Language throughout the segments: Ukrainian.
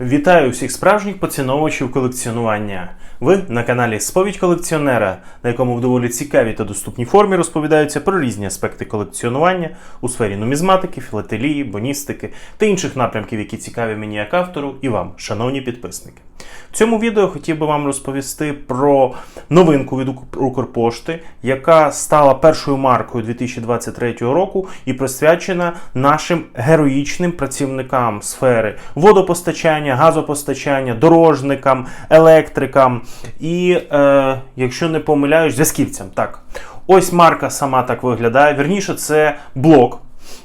Вітаю всіх справжніх поціновувачів колекціонування. Ви на каналі Сповідь колекціонера, на якому в доволі цікавій та доступній формі розповідаються про різні аспекти колекціонування у сфері нумізматики, філателії, боністики та інших напрямків, які цікаві мені як автору і вам, шановні підписники. В цьому відео хотів би вам розповісти про новинку від Укрпошти, яка стала першою маркою 2023 року і присвячена нашим героїчним працівникам сфери водопостачання, газопостачання, дорожникам, електрикам і, е, якщо не помиляюсь, зв'язківцям. Так, ось марка сама так виглядає. Вірніше, це блок.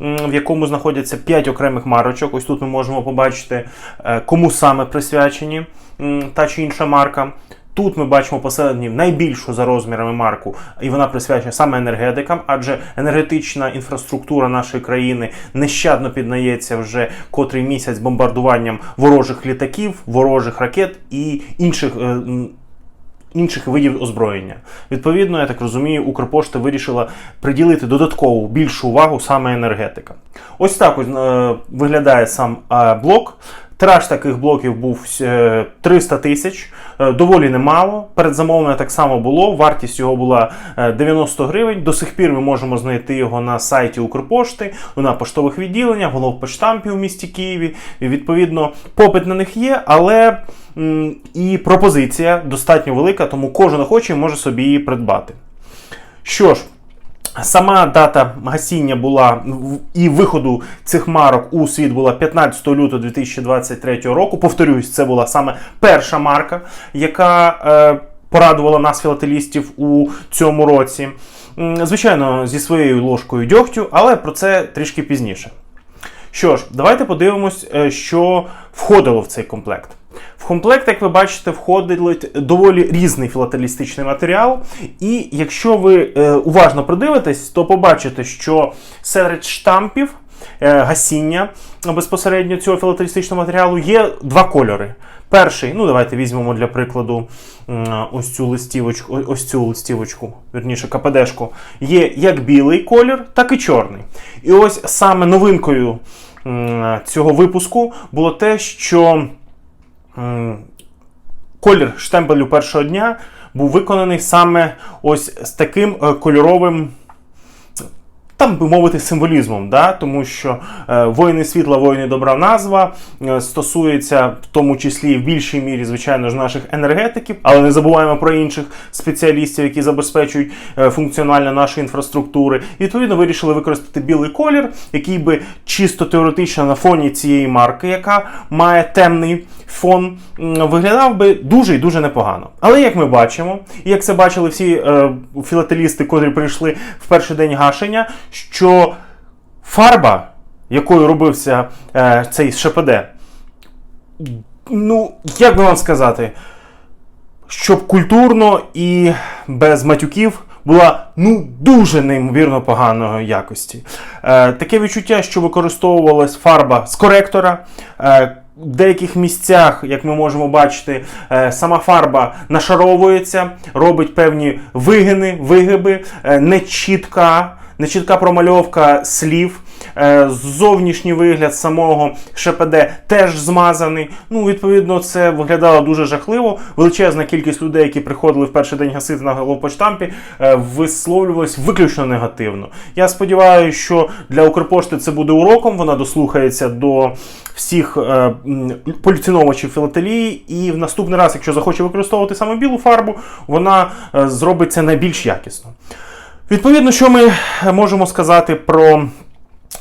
В якому знаходяться 5 окремих марочок. Ось тут ми можемо побачити, е, кому саме присвячені та чи інша марка. Тут ми бачимо посередині найбільшу за розмірами марку, і вона присвячена саме енергетикам, адже енергетична інфраструктура нашої країни нещадно піднається вже котрий місяць бомбардуванням ворожих літаків, ворожих ракет і інших. е, Інших видів озброєння. Відповідно, я так розумію, Укрпошта вирішила приділити додаткову більшу увагу саме енергетикам. Ось так ось, е, виглядає сам е, блок. Тираж таких блоків був е, 300 тисяч, е, доволі немало. Передзамовлення так само було. Вартість його була е, 90 гривень. До сих пір ми можемо знайти його на сайті Укрпошти, на поштових відділеннях, головпочтампі у місті Києві. І, відповідно, попит на них є, але і пропозиція достатньо велика, тому кожен охочий може собі її придбати. Що ж, Сама дата гасіння була і виходу цих марок у світ була 15 лютого 2023 року. Повторюсь, це була саме перша марка, яка е, порадувала нас, філателістів, у цьому році. Звичайно, зі своєю ложкою дьогтю, але про це трішки пізніше. Що ж, давайте подивимось, е, що входило в цей комплект. В комплект, як ви бачите, входить доволі різний філателістичний матеріал. І якщо ви е, уважно придивитесь, то побачите, що серед штампів е, гасіння безпосередньо цього філателістичного матеріалу є два кольори. Перший, ну давайте візьмемо для прикладу ось цю листівочку, ось цю листівочку, верніше КПДшку, є як білий колір, так і чорний. І ось саме новинкою цього випуску було те, що колір штемпелю першого дня був виконаний саме ось з таким е, кольоровим. Там би мовити символізмом, да? тому що е, воїни світла, воїни добра назва е, стосується в тому числі в більшій мірі, звичайно ж, наших енергетиків, але не забуваємо про інших спеціалістів, які забезпечують е, функціонально нашої інфраструктури. І, відповідно, вирішили використати білий колір, який би чисто теоретично на фоні цієї марки, яка має темний фон, виглядав би дуже і дуже непогано. Але як ми бачимо, і як це бачили всі е, філателісти, котрі прийшли в перший день гашення, що фарба, якою робився е, цей ШПД, ну, як би вам сказати, щоб культурно і без матюків була ну дуже неймовірно поганої якості. Е, таке відчуття, що використовувалась фарба з коректора. Е, в деяких місцях, як ми можемо бачити, е, сама фарба нашаровується, робить певні вигини, вигиби, е, нечітка, нечітка промальовка слів. Е, Зовнішній вигляд самого ШПД теж змазаний. Ну, відповідно, це виглядало дуже жахливо. Величезна кількість людей, які приходили в перший день гасити на головпочтампі, е, висловлювалась виключно негативно. Я сподіваюся, що для Укрпошти це буде уроком. Вона дослухається до всіх е, поціновувачів філателії, і в наступний раз, якщо захоче використовувати саме білу фарбу, вона зробить це найбільш якісно. Відповідно, що ми можемо сказати про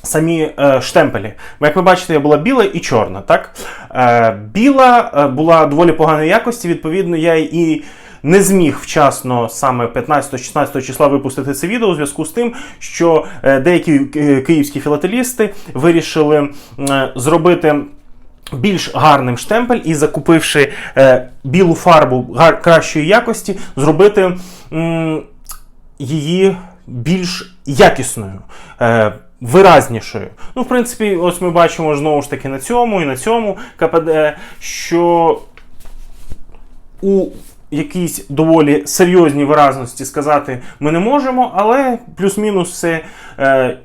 самі е, штемпелі. Бо, як ви бачите, була біла і чорна. Так? Е, біла е, була доволі поганої якості, відповідно, я і не зміг вчасно саме 15-16 числа випустити це відео у зв'язку з тим, що е, деякі е, київські філателісти вирішили зробити. Більш гарним штемпель і закупивши білу фарбу кращої якості, зробити її більш якісною, виразнішою. Ну, в принципі, ось ми бачимо знову ж таки на цьому і на цьому КПД, що у якійсь доволі серйозній виразності сказати ми не можемо, але плюс-мінус все. Е,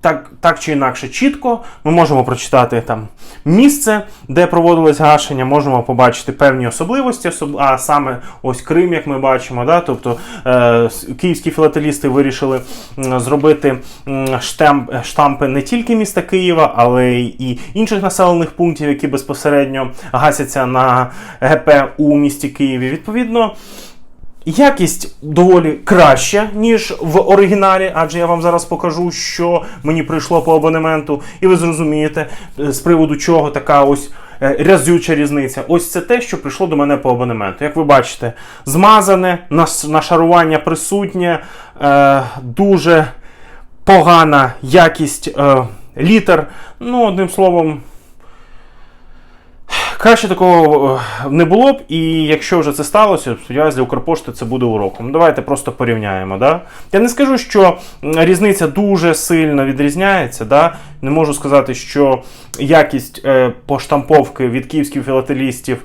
так, так чи інакше чітко. Ми можемо прочитати там місце, де проводилось гашення, можемо побачити певні особливості, особ... а саме ось Крим, як ми бачимо. Да? Тобто е, київські філателісти вирішили зробити штемп, штампи не тільки міста Києва, але й інших населених пунктів, які безпосередньо гасяться на ГП у місті Києві. Відповідно. Якість доволі краща, ніж в оригіналі, адже я вам зараз покажу, що мені прийшло по абонементу, і ви зрозумієте, е, з приводу чого така ось е, рязюча різниця. Ось це те, що прийшло до мене по абонементу. Як ви бачите, змазане, нашарування присутнє, е, дуже погана якість літер. Ну, одним словом. Краще такого е, не було б, і якщо вже це сталося, сподіваюся, для Укрпошти це буде уроком. Давайте просто порівняємо. Да? Я не скажу, що різниця дуже сильно відрізняється. Да? Не можу сказати, що якість е, поштамповки від київських філателістів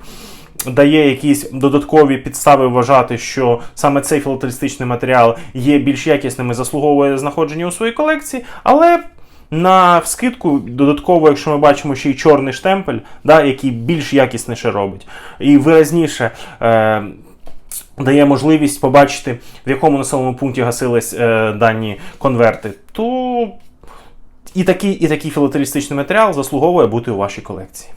дає якісь додаткові підстави вважати, що саме цей філателістичний матеріал є більш якісним і заслуговує знаходження у своїй колекції, але. На вскидку, додатково, якщо ми бачимо ще й чорний штемпель, да, який більш якісніше робить, і виразніше е, дає можливість побачити, в якому населеному пункті гасились е, дані конверти, то і такий, і такий філателістичний матеріал заслуговує бути у вашій колекції.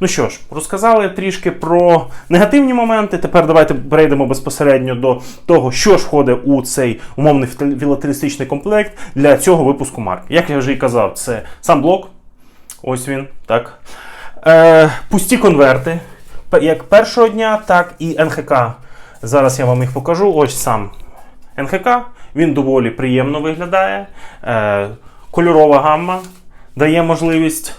Ну що ж, розказали трішки про негативні моменти. Тепер давайте перейдемо безпосередньо до того, що ж входить у цей умовний філ- філателістичний комплект для цього випуску марки. Як я вже і казав, це сам блок. Ось він, так. Е, пусті конверти. Як першого дня, так і НХК. Зараз я вам їх покажу. Ось сам НХК. Він доволі приємно виглядає. Е, кольорова гамма дає можливість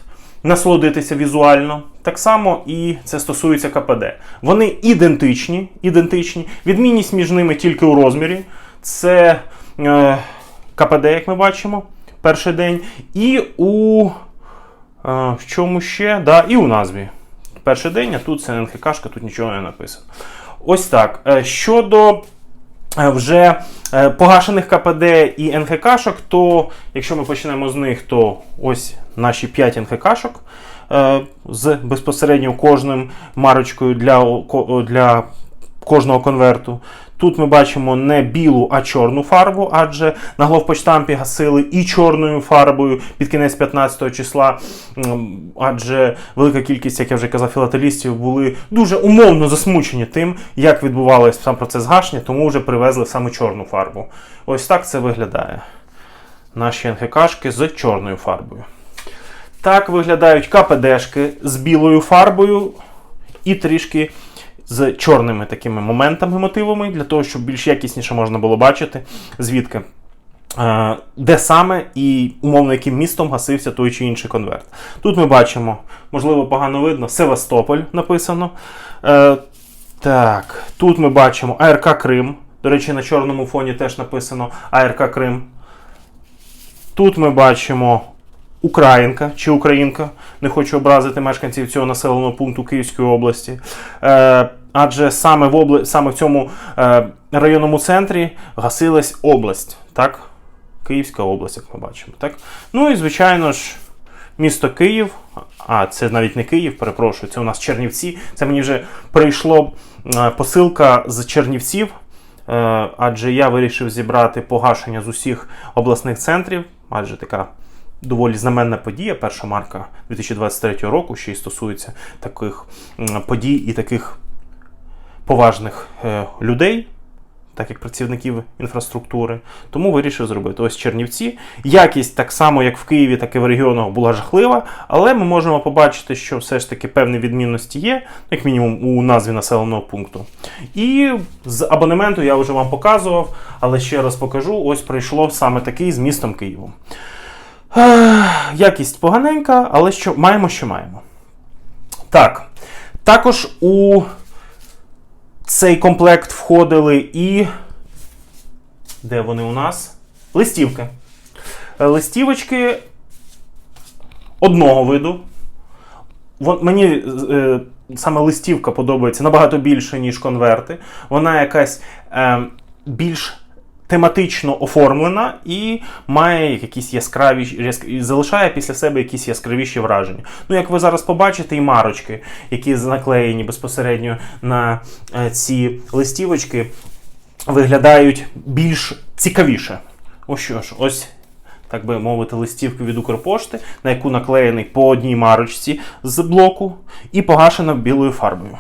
насолодитися візуально. Так само і це стосується КПД. Вони ідентичні, ідентичні. Відмінність між ними тільки у розмірі. Це е, КПД, як ми бачимо, перший день. І у е, в чому ще? Да, і у назві. Перший день, а тут це НХКшка, тут нічого не написано. Ось так. Е, Щодо вже е, погашених КПД і НХКшок, то якщо ми почнемо з них, то ось наші 5 НХКшок е, з безпосередньо кожним марочкою для, для кожного конверту. Тут ми бачимо не білу, а чорну фарбу, адже на главпочтампі гасили і чорною фарбою під кінець 15 числа, адже велика кількість, як я вже казав, філателістів були дуже умовно засмучені тим, як відбувався сам процес гашення, тому вже привезли саме чорну фарбу. Ось так це виглядає. Наші НГКшки з чорною фарбою. Так виглядають КПДшки з білою фарбою і трішки з чорними такими моментами, мотивами, для того, щоб більш якісніше можна було бачити, звідки. е, Де саме і умовно яким містом гасився той чи інший конверт. Тут ми бачимо, можливо, погано видно, Севастополь написано. Е, так, тут ми бачимо АРК Крим. До речі, на чорному фоні теж написано АРК Крим. Тут ми бачимо Українка чи Українка. Не хочу образити мешканців цього населеного пункту Київської області. Е, адже саме в, обла... саме в цьому е, районному центрі гасилась область. Так? Київська область, як ми бачимо. Так? Ну і, звичайно ж, місто Київ. А, це навіть не Київ, перепрошую, це у нас Чернівці. Це мені вже прийшло е, посилка з Чернівців. Е, адже я вирішив зібрати погашення з усіх обласних центрів, адже така доволі знаменна подія, перша марка 2023 року, ще й стосується таких подій і таких поважних е, людей, так як працівників інфраструктури. Тому вирішив зробити ось Чернівці. Якість так само, як в Києві, так і в регіонах була жахлива, але ми можемо побачити, що все ж таки певні відмінності є, як мінімум у назві населеного пункту. І з абонементу я вже вам показував, але ще раз покажу: ось прийшло саме такий з містом Києвом. Якість поганенька, але що маємо, що маємо. Так. Також у цей комплект входили і. Де вони у нас? Листівки. Е, Листівочки одного виду. Вон, мені е, саме листівка подобається набагато більше, ніж конверти. Вона якась е, більш тематично оформлена і має якісь яскраві залишає після себе якісь яскравіші враження. Ну, як ви зараз побачите, і марочки, які наклеєні безпосередньо на е, ці листівочки, виглядають більш цікавіше. Ось що ж, ось. Так би мовити, листівки від Укрпошти, на яку наклеєний по одній марочці з блоку і погашена білою фарбою.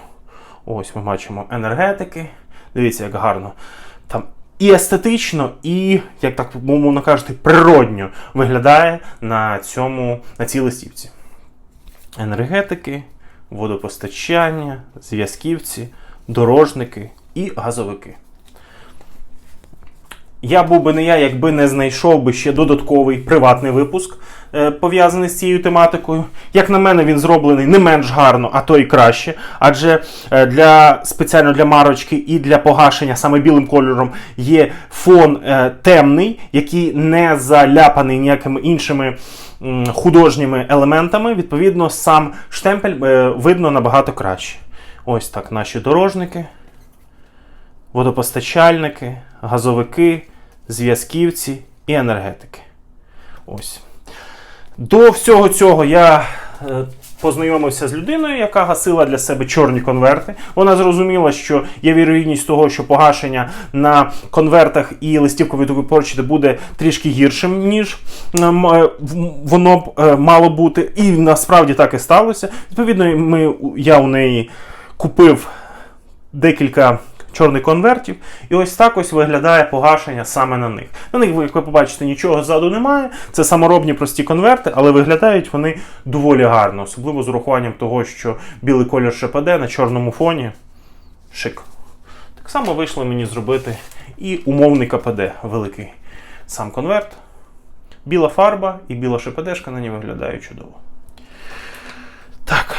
Ось ми бачимо енергетики. Дивіться, як гарно. Там і естетично, і, як так мовно кажучи, природньо виглядає на, цьому, на цій листівці. Енергетики, водопостачання, зв'язківці, дорожники і газовики. Я був би не я, якби не знайшов би ще додатковий приватний випуск, е, пов'язаний з цією тематикою. Як на мене, він зроблений не менш гарно, а то і краще. Адже е, для спеціально для марочки і для погашення саме білим кольором є фон е, темний, який не заляпаний ніякими іншими художніми елементами. Відповідно, сам штемпель видно набагато краще. Ось так наші дорожники водопостачальники, газовики, зв'язківці і енергетики. Ось. До всього цього я е, познайомився з людиною, яка гасила для себе чорні конверти. Вона зрозуміла, що є вірогідність того, що погашення на конвертах і листівкові почти буде трішки гіршим, ніж е, в- воно б е, мало бути. І насправді так і сталося. Відповідно, ми, я у неї купив декілька чорних конвертів, і ось так ось виглядає погашення саме на них. На них, як ви побачите, нічого ззаду немає. Це саморобні прості конверти, але виглядають вони доволі гарно, особливо з урахуванням того, що білий колір ШПД на чорному фоні. Шик. Так само вийшло мені зробити і умовний КПД великий. Сам конверт, біла фарба і біла ШПДшка на ній виглядають чудово.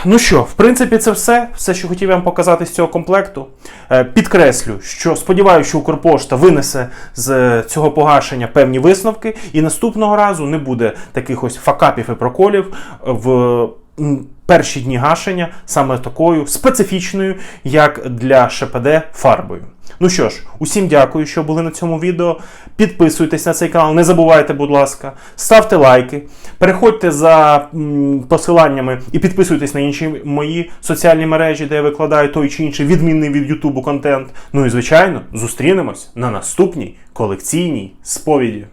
Ну що, в принципі, це все. Все, що хотів вам показати з цього комплекту. Е, Підкреслю, що сподіваюся, що Укрпошта винесе з цього погашення певні висновки, і наступного разу не буде таких ось факапів і проколів в перші дні гашення саме такою специфічною, як для ШПД фарбою. Ну що ж, усім дякую, що були на цьому відео. Підписуйтесь на цей канал, не забувайте, будь ласка, ставте лайки, переходьте за посиланнями і підписуйтесь на інші мої соціальні мережі, де я викладаю той чи інший відмінний від Ютубу контент. Ну і звичайно, зустрінемось на наступній колекційній сповіді.